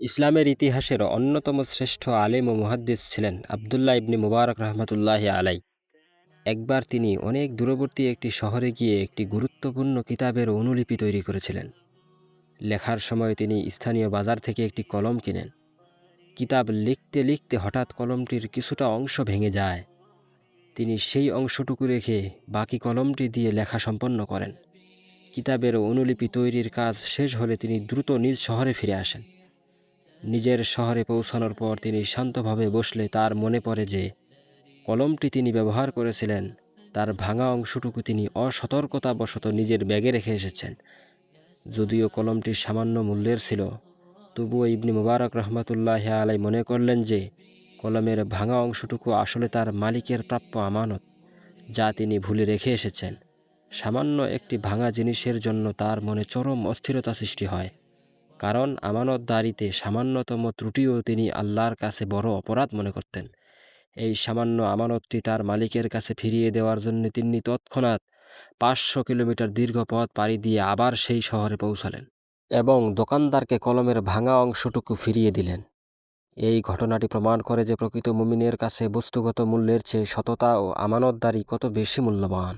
ইসলামের ইতিহাসের অন্যতম শ্রেষ্ঠ আলেম ও মুহাদ্দিস ছিলেন আবদুল্লাহ ইবনি মুবারক রহমতুল্লাহ আলাই একবার তিনি অনেক দূরবর্তী একটি শহরে গিয়ে একটি গুরুত্বপূর্ণ কিতাবের অনুলিপি তৈরি করেছিলেন। লেখার সময় তিনি স্থানীয় বাজার থেকে একটি কলম কিনেন। কিতাব লিখতে লিখতে হঠাৎ কলমটির কিছুটা অংশ ভেঙে যায়। তিনি সেই অংশটুকু রেখে বাকি কলমটি দিয়ে লেখা সম্পন্ন করেন। কিতাবের অনুলিপি তৈরির কাজ শেষ হলে তিনি দ্রুত নিজ শহরে ফিরে আসেন। নিজের শহরে পৌঁছানোর পর তিনি শান্তভাবে বসলে তার মনে পড়ে যে, কলমটি তিনি ব্যবহার করেছিলেন, তার ভাঙা অংশটুকু তিনি অসতর্কতাবশত নিজের ব্যাগে রেখে এসেছেন। যদিও কলমটি সামান্য মূল্যের ছিল, তবুও ইবনি মুবারক রহমতুল্লাহ আলাই মনে করলেন যে, কলমের ভাঙা অংশটুকু আসলে তার মালিকের প্রাপ্য আমানত, যা তিনি ভুলে রেখে এসেছেন। সামান্য একটি ভাঙা জিনিসের জন্য তার মনে চরম অস্থিরতা সৃষ্টি হয়। কারণ আমানতদারিতে সামান্যতম ত্রুটিও তিনি আল্লাহর কাছে বড় অপরাধ মনে করতেন। এই সামান্য আমানতটি তার মালিকের কাছে ফিরিয়ে দেওয়ার জন্য তিনি তৎক্ষণাৎ পাঁচশো কিলোমিটার দীর্ঘ পথ পাড়ি দিয়ে আবার সেই শহরে পৌঁছালেন এবং দোকানদারকে কলমের ভাঙা অংশটুকু ফিরিয়ে দিলেন। এই ঘটনাটি প্রমাণ করে যে প্রকৃত মুমিনের কাছে বস্তুগত মূল্যের চেয়ে সততা ও আমানতদারি কত বেশি মূল্যবান।